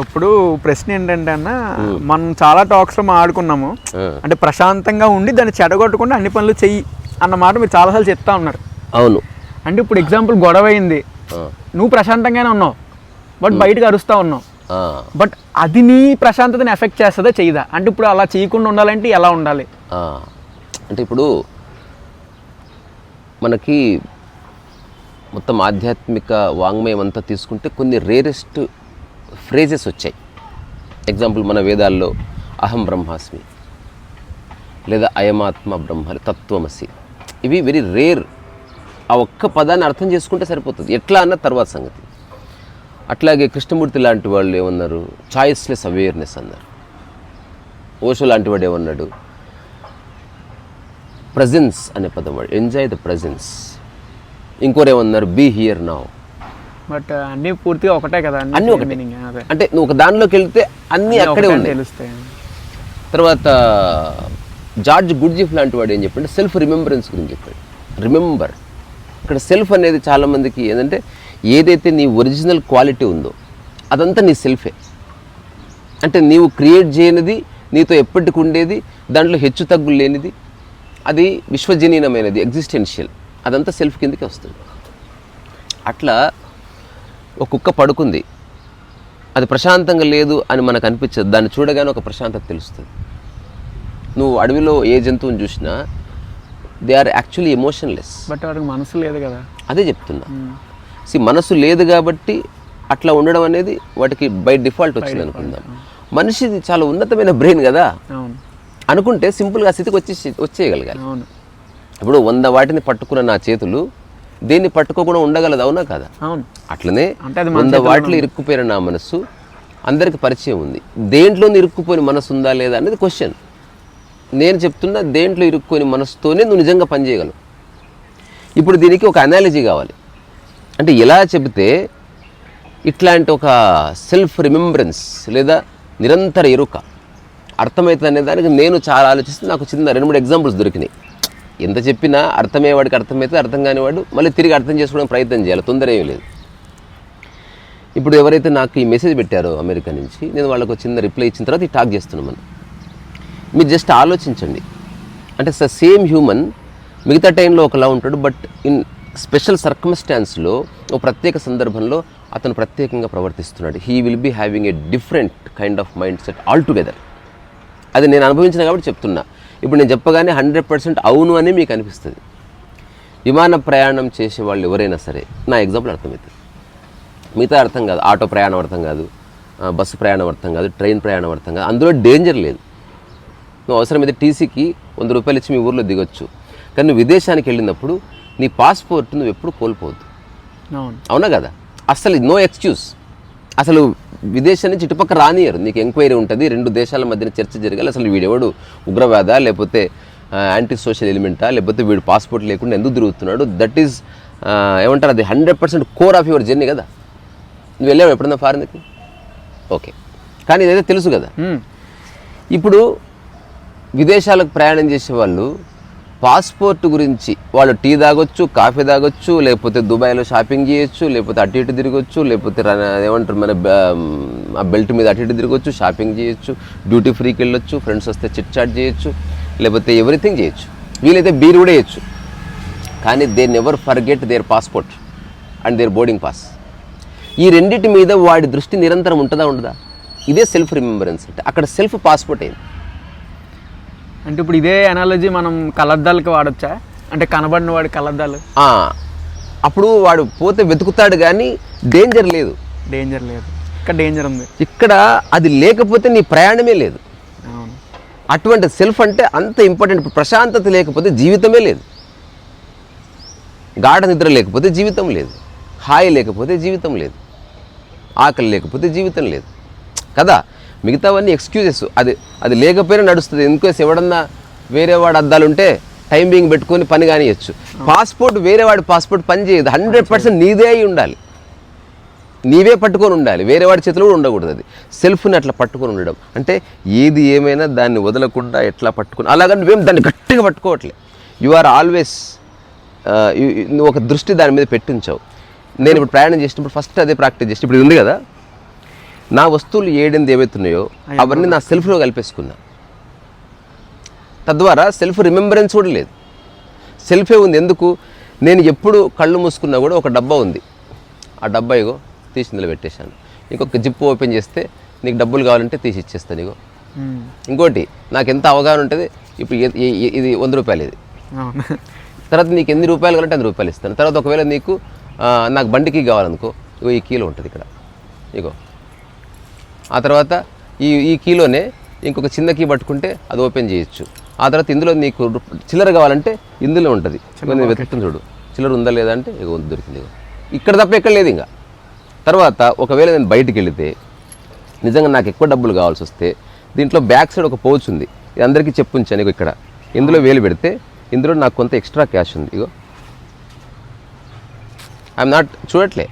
ఇప్పుడు ప్రశ్న ఏంటంటే అన్న మనం చాలా టాక్స్లో మాట్లాడుకున్నాము. ఆ. అంటే ప్రశాంతంగా ఉండి దాన్ని చెడగొట్టకుండా అన్ని పనులు చెయ్యి అన్న మాట మీరు చాలాసార్లు చెప్తా ఉన్నారు. అవును. అంటే ఇప్పుడు ఎగ్జాంపుల్ గొడవ అయింది నువ్వు ప్రశాంతంగానే ఉన్నావు బట్ బయటకు అరుస్తూ ఉన్నావు. బట్ అది నీ ప్రశాంతతని ఎఫెక్ట్ చేస్తుందా చేయదా అంటే ఇప్పుడు అలా చేయకుండా ఉండాలంటే ఎలా ఉండాలి. అంటే ఇప్పుడు మనకి మొత్తం ఆధ్యాత్మిక వాంగ్మయం అంతా తీసుకుంటే కొన్ని రేరెస్ట్ ఫ్రేజెస్ వచ్చాయి. ఎగ్జాంపుల్ మన వేదాల్లో అహం బ్రహ్మాస్మి లేదా అయమాత్మ బ్రహ్మ తత్వమసి. ఇవి వెరీ రేర్ ఆ ఒక్క పదాన్ని అర్థం చేసుకుంటే సరిపోతుంది. ఎట్లా అన్న తర్వాత సంగతి. అట్లాగే కృష్ణమూర్తి లాంటి వాళ్ళు ఏమన్నారు? చాయిస్లెస్ అవేర్నెస్ అన్నారు. ఓషో లాంటి వాడు ఏమన్నాడు? ప్రజెన్స్ అనే పదం వాడు. ఎంజాయ్ ద ప్రజెన్స్ ఇంకోరు ఏమన్నారు? బీ హియర్ నౌ బట్ అన్నీ పూర్తిగా ఒకటే కదా అన్నీ ఒకటే. అంటే నువ్వు ఒక దానిలోకి వెళ్తే అన్నీ అక్కడే ఉన్నాయి. తెలుస్తాయి. తర్వాత జార్జ్ గుడ్జిఫ్ లాంటి వాడు ఏం చెప్పాడు? సెల్ఫ్ రిమెంబరెన్స్ గురించి చెప్పాడు. రిమెంబర్ ఇక్కడ సెల్ఫ్ అనేది చాలామందికి ఏంటంటే ఏదైతే నీ ఒరిజినల్ క్వాలిటీ ఉందో అదంతా నీ సెల్ఫే అంటే నీవు క్రియేట్ చేయనిది నీతో ఎప్పటికి ఉండేది దాంట్లో హెచ్చు తగ్గులు లేనిది అది విశ్వజనీనమైనది ఎగ్జిస్టెన్షియల్ అదంతా సెల్ఫ్ కిందకి వస్తుంది. అట్లా ఒక కుక్క పడుకుంది. అది ప్రశాంతంగా లేదు అని మనకు అనిపించదు. దాన్ని చూడగానే ఒక ప్రశాంతత తెలుస్తుంది. నువ్వు అడవిలో ఏ జంతువుని చూసినా they are actually emotionless. But వాడికి మనసు లేదు కదా. అదే చెప్తున్నా. సి మనసు లేదు కాబట్టి అట్లా ఉండడం అనేది వాటికి బై డిఫాల్ట్ వచ్చింది అనుకుందాం. మనిషిది చాలా ఉన్నతమైన బ్రెయిన్ కదా. అనుకుంటే సింపుల్గా స్థితికి వచ్చి వచ్చేయగలగాలి. ఇప్పుడు వంద వాటిని పట్టుకున్న నా చేతులు దేన్ని పట్టుకోకుండా ఉండగలదు అవునా కదా? అవును. అట్లనే వంద వాటిలో ఇరుక్కుపోయిన నా మనస్సు అందరికి పరిచయం ఉంది. దేంట్లో ఇరుక్కుపోయిన మనసు ఉందా లేదా అనేది క్వశ్చన్ నేను చెప్తున్నా దేంట్లో ఇరుక్కుని మనసుతోనే నువ్వు నిజంగా పనిచేయగలవు. ఇప్పుడు దీనికి ఒక అనాలజీ కావాలి. అంటే ఎలా చెబితే ఇట్లాంటి ఒక సెల్ఫ్ రిమెంబరెన్స్ లేదా నిరంతర ఎరుక అర్థమవుతుంది అనే దానికి నేను చాలా ఆలోచిస్తే నాకు చిన్న రెండు మూడు ఎగ్జాంపుల్స్ దొరికినాయి. ఎంత చెప్పినా అర్థమయ్యేవాడికి అర్థమైతే అర్థం కానివాడు మళ్ళీ తిరిగి అర్థం చేసుకోవడానికి ప్రయత్నం చేయాలి తొందర ఏమీ లేదు. ఇప్పుడు ఎవరైతే నాకు ఈ మెసేజ్ పెట్టారో అమెరికా నుంచి నేను వాళ్ళకు చిన్న రిప్లై ఇచ్చిన తర్వాత ఈ టాక్ చేస్తున్నాం మనం. మీరు జస్ట్ ఆలోచించండి. అంటే స సేమ్ హ్యూమన్ మిగతా టైంలో ఒకలా ఉంటాడు బట్ ఇన్ స్పెషల్ సర్కమ్స్టాన్స్లో ఒక ప్రత్యేక సందర్భంలో అతను ప్రత్యేకంగా ప్రవర్తిస్తున్నాడు. He will be having a different kind of mind set altogether అది నేను అనుభవించిన కాబట్టి చెప్తున్నా. ఇప్పుడు నేను చెప్పగానే హండ్రెడ్ పర్సెంట్ అవును అని మీకు అనిపిస్తుంది. విమాన ప్రయాణం చేసే వాళ్ళు ఎవరైనా సరే నా ఎగ్జాంపుల్ అర్థమవుతుంది మిగతా అర్థం కాదు ఆటో ప్రయాణం అర్థం కాదు బస్సు ప్రయాణం అర్థం కాదు ట్రైన్ ప్రయాణం అర్థం కాదు అందులో డేంజర్ లేదు. నువ్వు అవసరమైతే టీసీకి వంద రూపాయలు ఇచ్చి మీ ఊర్లో దిగొచ్చు. కానీ నువ్వు విదేశానికి వెళ్ళినప్పుడు నీ పాస్పోర్ట్ నువ్వు ఎప్పుడు కోల్పోవద్దు. అవును. కదా? అసలు నో ఎక్స్క్యూజ్. అసలు విదేశం నుంచి ఇటుపక్క రానియరు నీకు ఎంక్వైరీ ఉంటుంది రెండు దేశాల మధ్యన చర్చ జరగాలి అసలు వీడెవడు? ఉగ్రవాద లేకపోతే యాంటీ సోషల్ ఎలిమెంటా లేకపోతే వీడు పాస్పోర్ట్ లేకుండా ఎందుకు తిరుగుతున్నాడు? దట్ ఈజ్ ఏమంటారు అది hundred percent core of your journey కదా. నువ్వు వెళ్ళావు ఎప్పుడన్నా ఫారిన్కి ఓకే కానీ ఇదైతే తెలుసు కదా. ఇప్పుడు విదేశాలకు ప్రయాణం చేసే వాళ్ళు పాస్పోర్ట్ గురించి వాళ్ళు టీ తాగొచ్చు కాఫీ తాగొచ్చు లేకపోతే దుబాయ్లో షాపింగ్ చేయొచ్చు లేకపోతే అటు ఇటు తిరగొచ్చు లేకపోతే ఏమంటారు మన ఆ బెల్ట్ మీద అటు ఇటు తిరగొచ్చు షాపింగ్ చేయొచ్చు డ్యూటీ ఫ్రీకి వెళ్ళొచ్చు ఫ్రెండ్స్ వస్తే చిట్ చాట్ చేయొచ్చు లేకపోతే ఎవ్రీథింగ్ చేయొచ్చు. వీలైతే బీర్ కూడా వేయచ్చు. కానీ they never forget their passport and their boarding pass. ఈ రెండింటి మీద వాడి దృష్టి నిరంతరం ఉంటుందా ఉండదా? ఇదే సెల్ఫ్ రిమెంబరెన్స్ అంటే అక్కడ సెల్ఫ్ పాస్పోర్ట్ అయింది అంటే ఇప్పుడు ఇదే అనాలజీ మనం కలద్దాలకి వాడొచ్చా? అంటే కనబడిన వాడి కలద్దాలు. ఆ, అప్పుడు వాడు పోతే వెతుకుతాడు కానీ డేంజర్ లేదు. డేంజర్ లేదు. ఇక్కడ డేంజర్ ఉంది. ఇక్కడ అది లేకపోతే నీ ప్రయాణమే లేదు. అటువంటి సెల్ఫ్ అంటే అంత ఇంపార్టెంట్ ప్రశాంతత లేకపోతే జీవితమే లేదు. గాఢ నిద్ర లేకపోతే జీవితం లేదు. హాయి లేకపోతే జీవితం లేదు. ఆకలి లేకపోతే జీవితం లేదు. కదా? మిగతావన్నీ ఎక్స్క్యూజెస్ అది అది లేకపోయినా నడుస్తుంది. ఎందుకేసి ఎవడన్నా వేరే వాడు అద్దాలుంటే టైం బింగ్ పెట్టుకొని పని కానియచ్చు పాస్పోర్ట్ వేరే వాడి పాస్పోర్ట్ పని చేయదు. హండ్రెడ్ పర్సెంట్ నీదే అయి ఉండాలి. నీవే పట్టుకొని ఉండాలి. వేరే వాడి చేతిలో కూడా ఉండకూడదు అది. సెల్ఫ్ని అట్లా పట్టుకొని ఉండడం. అంటే ఏది ఏమైనా దాన్ని వదలకుండా ఎట్లా పట్టుకుని అలాగని నువ్వేం దాన్ని గట్టిగా పట్టుకోవట్లే. యు ఆర్ ఆల్వేస్ నువ్వు ఒక దృష్టి దాని మీద పెట్టించావు. నేను ఇప్పుడు ప్రయాణం చేసినప్పుడు ఫస్ట్ అదే ప్రాక్టీస్ చేసి ఇప్పుడు ఇది ఉంది కదా? నా వస్తువులు ఏడెనిమిది ఏవైతున్నాయో అవన్నీ నా సెల్ఫ్లో కలిపేసుకున్నా. తద్వారా సెల్ఫ్ రిమెంబరెన్స్ కూడా లేదు. సెల్ఫే ఉంది. ఎందుకు? నేను ఎప్పుడు కళ్ళు మూసుకున్నా కూడా ఒక డబ్బా ఉంది. ఆ డబ్బా ఇగో తీసి ఇందులో పెట్టేశాను. ఇంకొక జిప్ ఓపెన్ చేస్తే నీకు డబ్బులు కావాలంటే తీసి ఇచ్చేస్తాను ఇగో. ఇంకోటి నాకు ఎంత అవగాహన ఉంటుంది? ఇప్పుడు ఇది వంద రూపాయలు ఇది. తర్వాత నీకు ఎన్ని రూపాయలు కావాలంటే అన్ని రూపాయలు ఇస్తాను. తర్వాత ఒకవేళ నీకు నాకు బండికి కావాలనుకో ఇగో ఈ కీలో ఉంటుంది ఇక్కడ. ఇగో. ఆ తర్వాత ఈ ఈ కీలోనే ఇంకొక చిన్న కీ పట్టుకుంటే అది ఓపెన్ చేయొచ్చు. ఆ తర్వాత ఇందులో నీకు చిల్లర కావాలంటే ఇందులో ఉంటుంది. నేను వెతుకుతుంది చూడు. చిల్లర ఉందా లేదా అంటే ఇగో ఉంది, దొరికింది ఇక్కడ తప్ప ఎక్కడ లేదు ఇంకా. తర్వాత ఒకవేళ నేను బయటికి వెళితే నిజంగా నాకు ఎక్కువ డబ్బులు కావాల్సి వస్తే దీంట్లో బ్యాక్ సైడ్ ఒక పౌచ్ ఉంది. ఇది అందరికీ చెప్పుంచాను ఇగో ఇక్కడ. ఇందులో వేలు పెడితే ఇందులో నాకు కొంత ఎక్స్ట్రా క్యాష్ ఉంది. ఇగో ఐఎమ్ నాట్ చూడట్లే.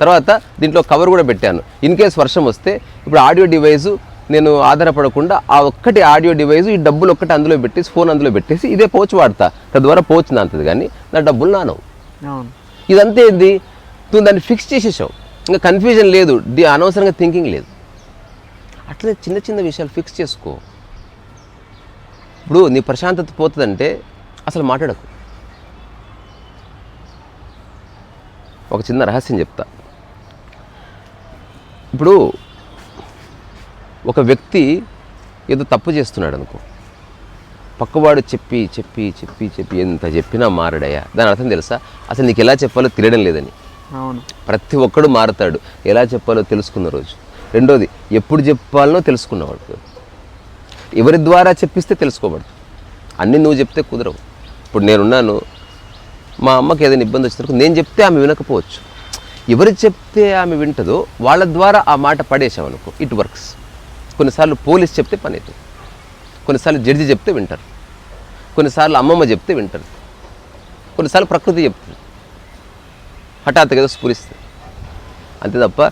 తర్వాత దీంట్లో కవర్ కూడా పెట్టాను. ఇన్ కేస్ వర్షం వస్తే ఇప్పుడు ఆడియో డివైస్ నేను ఆధారపడకుండా ఆ ఒక్కటి ఆడియో డివైస్ ఈ డబ్బులు ఒక్కటి అందులో పెట్టేసి ఫోన్ అందులో పెట్టేసి ఇదే పోచ్ వాడతా. తద్వారా పోచ్ నాంతది కానీ నా డబ్బులు నానవు. ఇదంతా ఏంది? నువ్వు దాన్ని ఫిక్స్ చేసేసావు. ఇంకా కన్ఫ్యూజన్ లేదు. అనవసరంగా థింకింగ్ లేదు. అట్లనే చిన్న చిన్న విషయాలు ఫిక్స్ చేసుకో. ఇప్పుడు నీ ప్రశాంతత పోతుందంటే అసలు మాట్లాడకు. ఒక చిన్న రహస్యం చెప్తా. ఇప్పుడు ఒక వ్యక్తి ఏదో తప్పు చేస్తున్నాడు అనుకో. పక్కవాడు చెప్పి చెప్పి చెప్పి చెప్పి ఎంత చెప్పినా మారడయ్యా. దాని అర్థం తెలుసా? అసలు నీకు ఎలా చెప్పాలో తెలియడం లేదని. అవును. ప్రతి ఒక్కడు మారుతాడు. ఎలా చెప్పాలో తెలుసుకున్న రోజు. రెండోది ఎప్పుడు చెప్పాలనో తెలుసుకున్నవాడు. ఎవరి ద్వారా చెప్పిస్తే తెలుసుకోబడు అన్నీ నువ్వు చెప్తే కుదరవు. ఇప్పుడు నేనున్నాను మా అమ్మకి ఏదైనా ఇబ్బంది వచ్చినప్పుడు నేను చెప్తే ఆమె వినకపోవచ్చు. ఎవరు చెప్తే ఆమె వింటదో వాళ్ళ ద్వారా ఆ మాట పడేసామనుకో ఇట్ వర్క్స్ కొన్నిసార్లు పోలీస్ చెప్తే పని అవుతుంది కొన్నిసార్లు జడ్జి చెప్తే వింటారు. కొన్నిసార్లు అమ్మమ్మ చెప్తే వింటారు. కొన్నిసార్లు ప్రకృతి చెప్తుంది. హఠాత్తుగా ఏదో స్ఫురిస్తుంది. అంతే తప్ప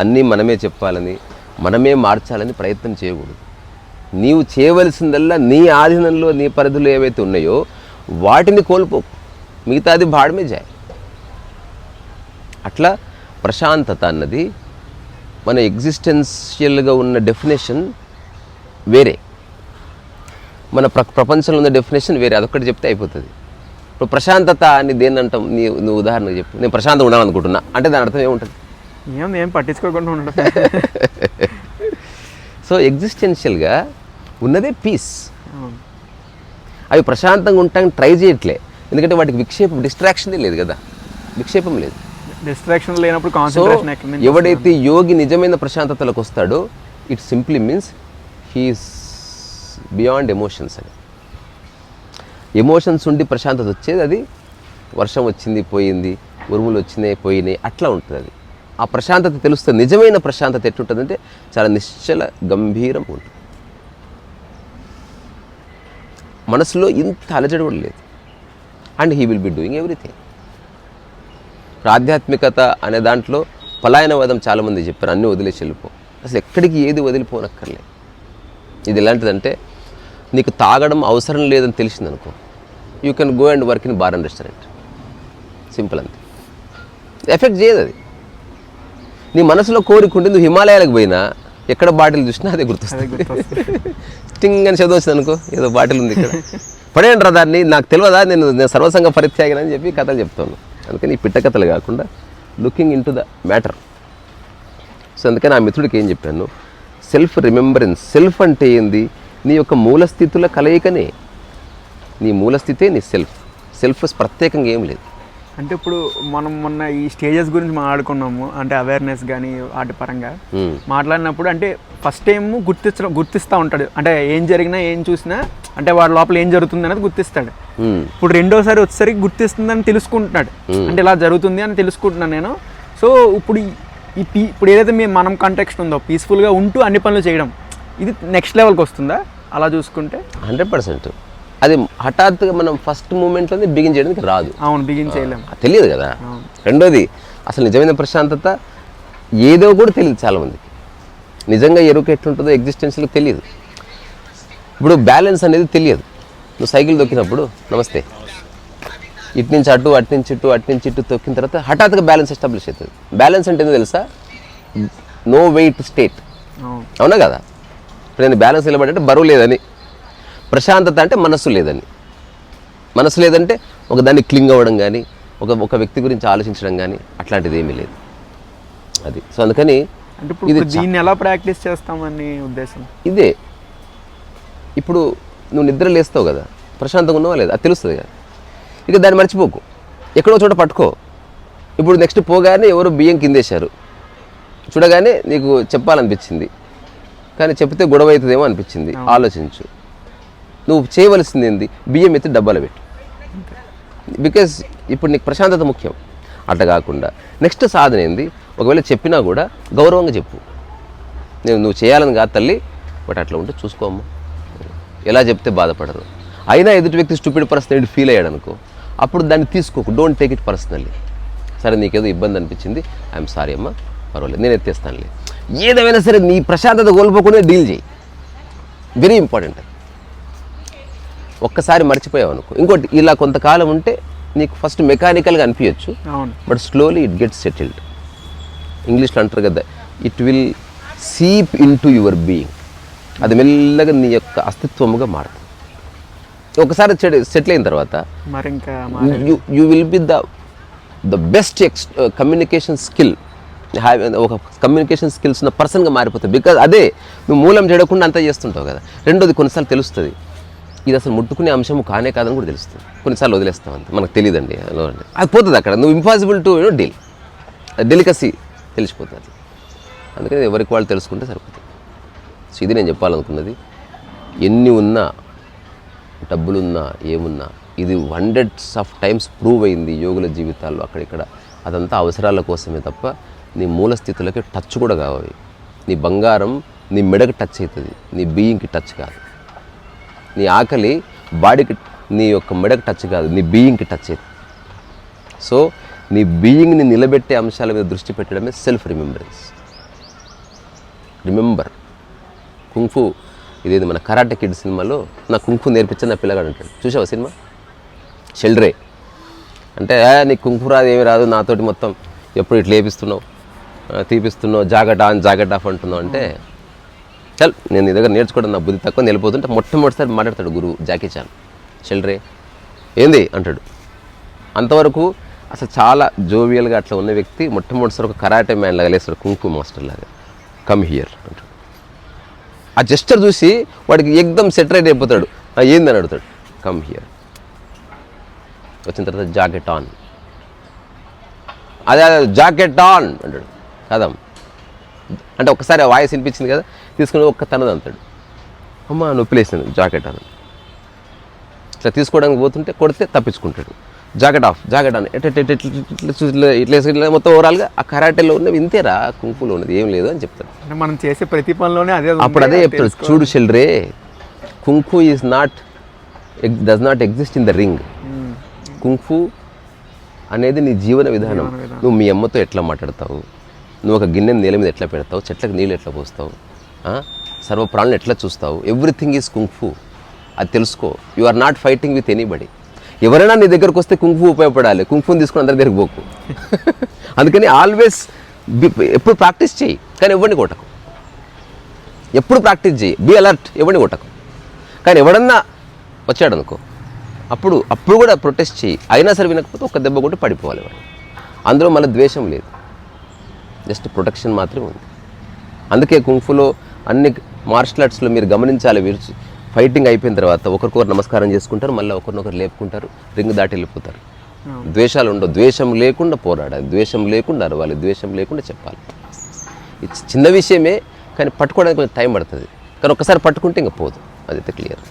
అన్నీ మనమే చెప్పాలని మనమే మార్చాలని ప్రయత్నం చేయకూడదు. నీవు చేయవలసిందల్లా నీ ఆధీనంలో నీ పరిధులు ఏవైతే ఉన్నాయో వాటిని కోల్పోకు. మిగతాది బాడమే జాయి. అట్లా ప్రశాంతత అన్నది మన ఎగ్జిస్టెన్షియల్గా ఉన్న డెఫినేషన్ వేరే. మన ప్ర ప్రపంచంలో ఉన్న డెఫినేషన్ వేరే. అదొక్కటి చెప్తే అయిపోతుంది. ఇప్పుడు ప్రశాంతత అని దేన్ని అంటాం నీ నువ్వు ఉదాహరణకు చెప్పు. నేను ప్రశాంతంగా ఉండాలనుకుంటున్నా. అంటే దాని అర్థం ఏముంటుంది? ఏం ఏం పట్టించుకోకుండా ఉండడం సో ఎగ్జిస్టెన్షియల్గా ఉన్నదే పీస్ అవి ప్రశాంతంగా ఉండటానికి ట్రై చేయట్లే. ఎందుకంటే వాటికి విక్షేపం డిస్ట్రాక్షనే లేదు కదా. విక్షేపం లేదు. డిస్ట్రాక్షన్ లేనప్పుడు కాన్సన్ట్రేషన్ ఎవడైతే యోగి నిజమైన ప్రశాంతతలోకి వస్తాడో it simply means he's beyond emotions అని. ఎమోషన్స్ ఉండి ప్రశాంతత వచ్చేది అది వర్షం వచ్చింది పోయింది ఉరుములు వచ్చినాయి పోయినాయి అట్లా ఉంటుంది అది. ఆ ప్రశాంతత తెలుస్తుంది నిజమైన ప్రశాంతత ఎట్లుంటుందంటే చాలా నిశ్చల గంభీరం ఉంటుంది. మనసులో ఇంత అలజడి కూడా లేదు. And he will be doing everything ఇప్పుడు ఆధ్యాత్మికత అనే దాంట్లో పలాయనవాదం చాలామంది చెప్పారు అన్నీ వదిలేసి వెళ్ళిపో. అసలు ఎక్కడికి ఏది వదిలిపోనక్కర్లే. ఇది ఎలాంటిదంటే నీకు తాగడం అవసరం లేదని తెలిసిందనుకో you can go and work in bar and restaurant simple అంతే. ఎఫెక్ట్ చేయదు అది. నీ మనసులో కోరికుంటే నువ్వు హిమాలయాలకు పోయినా ఎక్కడ బాటిల్ చూసినా అదే గుర్తొస్తుంది. స్టింగ్ అని చదువు వచ్చింది అనుకో ఏదో బాటిల్ ఉంది ఇక్కడ. పడేయండి రా దాన్ని నాకు తెలియదా నేను నేను సర్వసంగ పరిత్యాగనని చెప్పి కథలు చెప్తాను. అందుకని ఈ పిట్టకథలు కాకుండా looking into the matter so అందుకని ఆ మిత్రుడికి ఏం చెప్పాను? సెల్ఫ్ రిమెంబరెన్స్ సెల్ఫ్ అంటే ఏంది? నీ యొక్క మూల స్థితుల కలయికనే. నీ మూల స్థితే నీ సెల్ఫ్ సెల్ఫ్ ప్రత్యేకంగా ఏం లేదు. అంటే ఇప్పుడు మనం మొన్న ఈ స్టేజెస్ గురించి మాట్లాడుకున్నాము అంటే అవేర్నెస్ కానీ వాటి పరంగా. మాట్లాడినప్పుడు అంటే ఫస్ట్ టైం గుర్తించడం గుర్తిస్తూ ఉంటాడు. అంటే ఏం జరిగినా ఏం చూసినా అంటే వాడి లోపల ఏం జరుగుతుంది అనేది గుర్తిస్తాడు. ఇప్పుడు రెండోసారి వచ్చేసరికి గుర్తిస్తుందని తెలుసుకుంటున్నాడు. అంటే ఇలా జరుగుతుంది అని తెలుసుకుంటున్నాను నేను. సో ఇప్పుడు ఈ- పీ ఇప్పుడు ఏదైతే మేము మనం కాంటెక్స్ట్ ఉందో పీస్ఫుల్గా ఉంటూ అన్ని పనులు చేయడం ఇది నెక్స్ట్ లెవెల్కి వస్తుందా? అలా చూసుకుంటే. Hundred percent. అది హఠాత్తుగా మనం ఫస్ట్ మూమెంట్లోనే బిగిన్ చేయడానికి రాదు. అవును బిగిన్ చేయలేం. ఆ, తెలియదు కదా. రెండోది అసలు నిజమైన ప్రశాంతత ఏదో కూడా తెలియదు చాలామందికి. నిజంగా ఎరుక ఎట్లుంటుందో ఎగ్జిస్టెన్స్లో తెలియదు. ఇప్పుడు బ్యాలెన్స్ అనేది తెలియదు. నువ్వు సైకిల్ తొక్కినప్పుడు నమస్తే. ఇటు నుంచి అటు అటు నుంచి ఇటు అటు నుంచి ఇటు తొక్కిన తర్వాత హఠాత్తుగా బ్యాలెన్స్ ఎస్టాబ్లిష్ అవుతుంది. బ్యాలెన్స్ అంటే ఏందో తెలుసా? నో వెయిట్ స్టేట్ అవును. అవునా కదా? ఇప్పుడు నేను బ్యాలెన్స్ నిలబడంటే బరువు లేదని. ప్రశాంతత అంటే మనస్సు లేదని మనస్సు లేదంటే ఒక దాన్ని క్లింగ్ అవ్వడం కానీ ఒక ఒక వ్యక్తి గురించి ఆలోచించడం కానీ అట్లాంటిది ఏమీ లేదు. అది. సో అందుకని అంటే ఇప్పుడు ఇప్పుడు దీన్ని ఎలా ప్రాక్టీస్ చేస్తామని ఉద్దేశం? ఇదే. ఇప్పుడు నువ్వు నిద్ర లేస్తావు కదా ప్రశాంతంగా ఉన్నావా లేదా? అది తెలుస్తుంది కదా. ఇక దాన్ని మర్చిపోకు. ఎక్కడో చోట పట్టుకో. ఇప్పుడు నెక్స్ట్ పోగానే ఎవరు బియ్యం కిందేశారు. చూడగానే నీకు చెప్పాలనిపించింది. కానీ చెప్తే గొడవ అవుతుందేమో అనిపించింది. ఆలోచించు. నువ్వు చేయవలసింది ఏంది? బియ్యం ఎత్తి డబ్బాలు పెట్టు. బికాజ్ ఇప్పుడు నీకు ప్రశాంతత ముఖ్యం. అట్లా కాకుండా నెక్స్ట్ సాధన ఏంది? ఒకవేళ చెప్పినా కూడా గౌరవంగా చెప్పు. నేను నువ్వు చేయాలని కాదు తల్లి బట్ అట్లా ఉంటే చూసుకోమ్మా ఎలా చెప్తే బాధపడరు. అయినా ఎదుటి వ్యక్తి స్టూపిడ్ పర్సన్ ఫీల్ అయ్యాడు అనుకో అప్పుడు దాన్ని తీసుకోకు. డోంట్ టేక్ ఇట్ పర్సనల్లీ సరే నీకేదో ఇబ్బంది అనిపించింది. ఐఎమ్ సారీ అమ్మా. పర్వాలేదు నేను ఎత్తేస్తానులే. ఏదేమైనా సరే నీ ప్రశాంతత కోల్పోకుండా డీల్ చేయి. వెరీ ఇంపార్టెంట్ ఒక్కసారి మర్చిపోయావు అనుకో. ఇంకోటి ఇలా కొంతకాలం ఉంటే నీకు ఫస్ట్ మెకానికల్గా అనిపించచ్చు but slowly it gets settled ఇంగ్లీష్లో అంటారు కదా it will seep into your being అది మెల్లగా నీ యొక్క అస్తిత్వముగా మారుతుంది. ఒకసారి సెటిల్ అయిన తర్వాత you will be the the best ex communication skill ఒక కమ్యూనికేషన్ స్కిల్స్ ఉన్న పర్సన్గా మారిపోతుంది బికాజ్ అదే నువ్వు మూలం చేయకుండా అంతా చేస్తుంటావు కదా. రెండోది కొన్నిసార్లు తెలుస్తుంది. ఇది అసలు ముట్టుకునే అంశం కానే కాదని కూడా తెలుస్తుంది. కొన్నిసార్లు వదిలేస్తాం అంత. మనకు తెలియదండి అది పోతుంది అక్కడ. నువ్వు impossible to you know deal delicacy తెలిసిపోతుంది. అందుకని ఎవరికి వాళ్ళు తెలుసుకుంటే సరిపోతుంది. సో ఇది నేను చెప్పాలనుకున్నది. ఎన్ని ఉన్నా డబ్బులున్నా ఏమున్నా ఇది హండ్రెడ్స్ ఆఫ్ టైమ్స్ ప్రూవ్ అయింది యోగుల జీవితాల్లో అక్కడిక్కడ. అదంతా అవసరాల కోసమే తప్ప నీ మూల స్థితులకి టచ్ కూడా కావాలి నీ బంగారం నీ మెడకు టచ్ అవుతుంది. నీ బియ్యంకి టచ్ కాదు. నీ ఆకలి బాడీకి నీ యొక్క మెడకు టచ్ కాదు నీ బీయింగ్కి టచ్ అవుతుంది సో నీ బీయింగ్ని నిలబెట్టే అంశాల మీద దృష్టి పెట్టడమే సెల్ఫ్ రిమెంబరెన్స్ రిమెంబర్ కుంఫు ఇదేది మన కరాటే కిడ్ సినిమాలో నా కుంఫు నేర్పించని నా పిల్లగాడు అంటాడు చూసావా సినిమా? షెల్డ్రే అంటే నీ కుంఫు రాదు ఏమి రాదు నాతోటి మొత్తం ఎప్పుడు ఇట్లా లేపిస్తున్నావు తీపిస్తున్నావు జాగట్ ఆన్ జాగట్ ఆఫ్ అంటున్నావు అంటే చల్ నేను నీ దగ్గర నేర్చుకోవడం నా బుద్ధి తక్కువ వెళ్ళిపోతుంటే మొట్టమొదటిసారి మాట్లాడతాడు గురువు జాకీ చాన్. చిల్డ్రే ఏంది? అంటాడు. అంతవరకు అసలు చాలా జోవియల్గా అట్లా ఉన్న వ్యక్తి మొట్టమొదటిసారి ఒక కరాటే మ్యాన్ లాగా లేస్తాడు కుంకు మాస్టర్ లాగా. కమ్ హియర్ అంటాడు. ఆ జస్టర్ చూసి వాడికి ఎక్దమ్ సెటరేట్ అయిపోతాడు. ఏందని అడుగుతాడు. కమ్ హియర్ వచ్చిన తర్వాత జాకెట్ ఆన్ అదే జాకెట్ ఆన్ అంటాడు. కదం. అంటే ఒక్కసారి ఆ వాయిస్ వినిపించింది కదా తీసుకుని ఒక్క తనది అంటాడు అమ్మ నొప్పి లేసింది జాకెట్ ఆన్ ఇట్లా తీసుకోవడానికి పోతుంటే కొడితే తప్పించుకుంటాడు. జాకెట్ ఆఫ్ జాకెట్ ఎట్ ఇట్లా మొత్తం ఓవరాల్గా ఆ కరాటేలో ఉన్నవి ఇంతేరా కుంకులో ఉన్నది ఏం లేదు అని చెప్తాడు. మనం చేసే ప్రతి పనిలోనే అదే అప్పుడు అదే చెప్తాడు చూడు షెల్రే kung fu is not does not exist in the ring. Kung fu అనేది నీ జీవన విధానం. నువ్వు మీ అమ్మతో ఎట్లా మాట్లాడతావు? నువ్వు ఒక గిన్నె నేల మీద ఎట్లా పెడతావు? చెట్లకు నీళ్ళు ఎట్లా పోస్తావు? సర్వ ప్రాణులను ఎట్లా చూస్తావు? ఎవ్రీథింగ్ ఈజ్ కుంఫు అది తెలుసుకో. You are not fighting with anybody ఎవరైనా నీ దగ్గరకు వస్తే కుంఫు ఉపయోగపడాలి. కుంఫుని తీసుకుని అందరి దగ్గరికి పోకు. అందుకని ఆల్వేస్ ఎప్పుడు ప్రాక్టీస్ చేయి. కానీ ఎవరిని కొట్టకు. ఎప్పుడు ప్రాక్టీస్ చేయి. బి అలర్ట్ ఎవరిని కొట్టకు. కానీ ఎవడన్నా వచ్చాడు అనుకో అప్పుడు అప్పుడు కూడా ప్రొటెస్ట్ చేయి. అయినా సరే వినకపోతే ఒక దెబ్బ కొట్టి పడిపోవాలి వాడు. అందులో మన ద్వేషం లేదు. జస్ట్ ప్రొటెక్షన్ మాత్రమే ఉంది. అందుకే కుంఫులో అన్ని మార్షల్ ఆర్ట్స్లో మీరు గమనించాలి మీరు ఫైటింగ్ అయిపోయిన తర్వాత ఒకరికొకరు నమస్కారం చేసుకుంటారు మళ్ళీ ఒకరినొకరు లేపుకుంటారు రింగ్ దాటి వెళ్ళిపోతారు. ద్వేషాలు ఉండవు. ద్వేషం లేకుండా పోరాడాలి. ద్వేషం లేకుండా అరవాలి. ద్వేషం లేకుండా చెప్పాలి. చిన్న విషయమే కానీ పట్టుకోవడానికి కొంచెం టైం పడుతుంది. కానీ ఒక్కసారి పట్టుకుంటే ఇంకా పోదు. అదైతే క్లియర్.